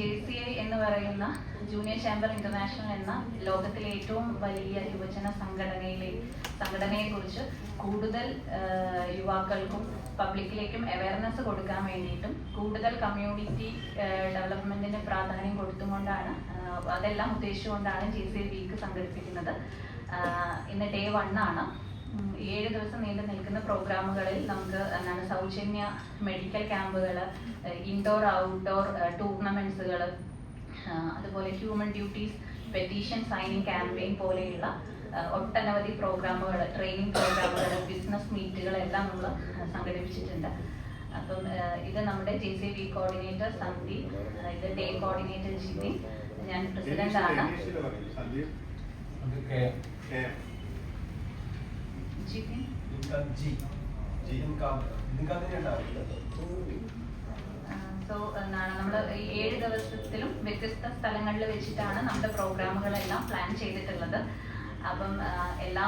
J C I എന്ന് പറയുന്ന junior chamber international എന്ന ലോകത്തിലെ ഏറ്റവും വലിയ യുവജന സംഘടനയിലെ സംഘടനയെ കുറിച്ച് കൂടുതൽ യുവാക്കൾക്കും പബ്ലിക്കിലേക്കും അവയർനെസ് കൊടുക്കാൻ വേണ്ടിയിട്ടും കൂടുതൽ കമ്മ്യൂണിറ്റി ഡെവലപ്മെന്റിന് പ്രാധാന്യം കൊടുത്തുകൊണ്ടാണ് അതെല്ലാം ഉദ്ദേശിച്ചുകൊണ്ടാണ് ജെ സി ഐ വീക്ക് സംഘടിപ്പിക്കുന്നത്. ഇന്ന് ഡേ വൺ ആണ്. ഏഴ് ദിവസം നീണ്ടു നിൽക്കുന്ന പ്രോഗ്രാമുകളിൽ നമുക്ക് എന്താണ് സൗജന്യ മെഡിക്കൽ ക്യാമ്പുകൾ ഇൻഡോർ ഔട്ട്ഡോർ ടൂർണമെന്റ്സുകൾ അതുപോലെ human duties petition signing campaign പോലെയുള്ള ഒട്ടനവധി പ്രോഗ്രാമുകൾ ട്രെയിനിങ് പ്രോഗ്രാമുകൾ ബിസിനസ് മീറ്റുകൾ എല്ലാം നമ്മൾ സംഘടിപ്പിച്ചിട്ടുണ്ട്. അപ്പം ഇത് നമ്മുടെ J C B coordinator Sandeep ആ, ഇത് ഡേ കോർഡിനേറ്റർ ജിതി ഞാൻ പ്രസിഡന്റ് ആണ് സോ എന്താണ് നമ്മൾ ഈ ഏഴ് ദിവസത്തിലും വ്യത്യസ്ത സ്ഥലങ്ങളിൽ വെച്ചിട്ടാണ് നമ്മുടെ പ്രോഗ്രാമുകളെല്ലാം പ്ലാൻ ചെയ്തിട്ടുള്ളത്. അപ്പം എല്ലാ